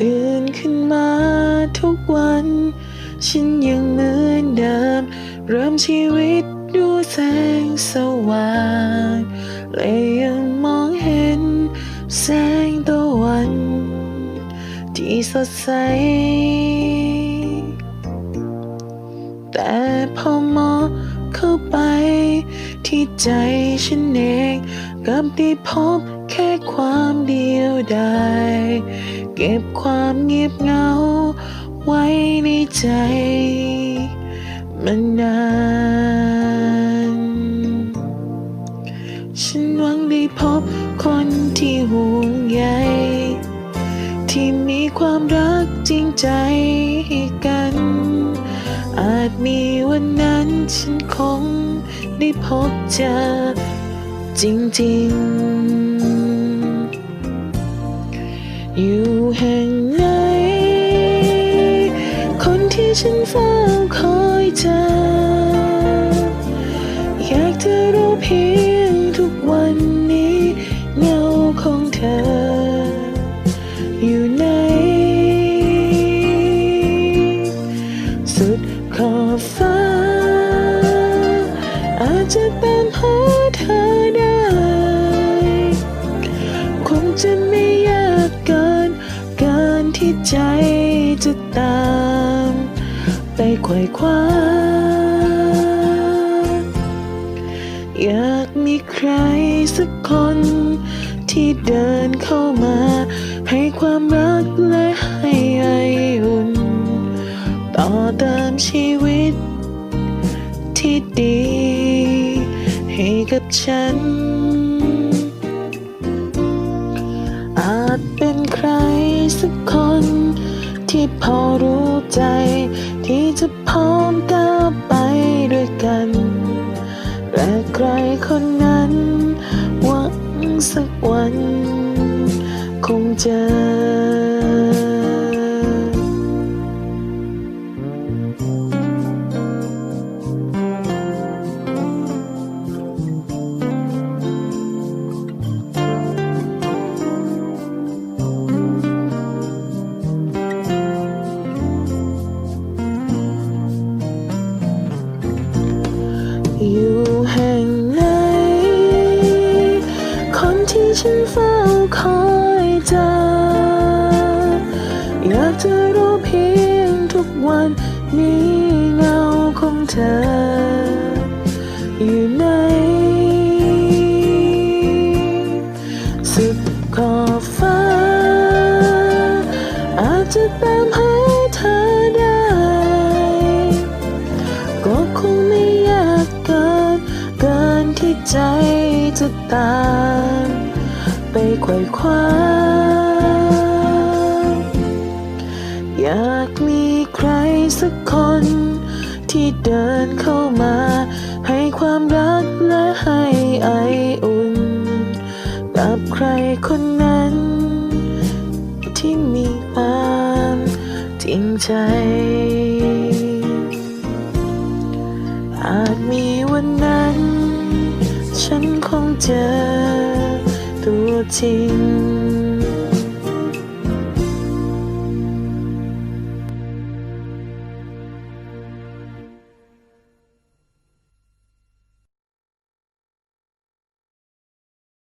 ตื่นขึ้นมาทุกวัน ฉันยังเหมือนเดิม เริ่มชีวิตด้วยแสงสว่างและยังมองเห็นแสงตะวัน ที่สดใส แต่พอมองเข้าไป ที่ใจฉันเองกลับได้พบแค่ความเดียวดาย เก็บความเงียบเหงา ไว้ในใจมันนานฉันหวังได้พบคนที่ห่วงใยที่มีความรักจริงใจให้กัน อาจมีวันนั้นฉันคงได้พบเจอจริงๆ อยู่แห่งไหน คนที่ฉันเฝ้าคอยเจอ ตาม ไปไขว่คว้า อยากมีใครสักคน ที่เดินเข้ามา ให้ความรักและให้ไออุ่น ต่อเติมชีวิต ที่ดี ให้กับฉัน อาจเป็นใครสัก ที่พอรู้ใจ ที่จะพร้อมก้าวไปด้วยกันและใครคนนั้น หวังสักวัน คงเจอ อยู่แห่งไหน คนที่ฉันเฝ้าคอยเจอ อยากจะรู้เพียงทุกวันนี้เงาของเธอ อยู่ไหน สุดขอบฟ้า อาจจะตามหา ใจจะตามไปไขว่คว้า อยากมีใครสักคน ที่เดินเข้ามา ให้ความรักและให้ไออุ่น กับใครคนนั้น ที่มีความจริงใจอาจมีวันนั้น ฉันคงเจอตัวจริง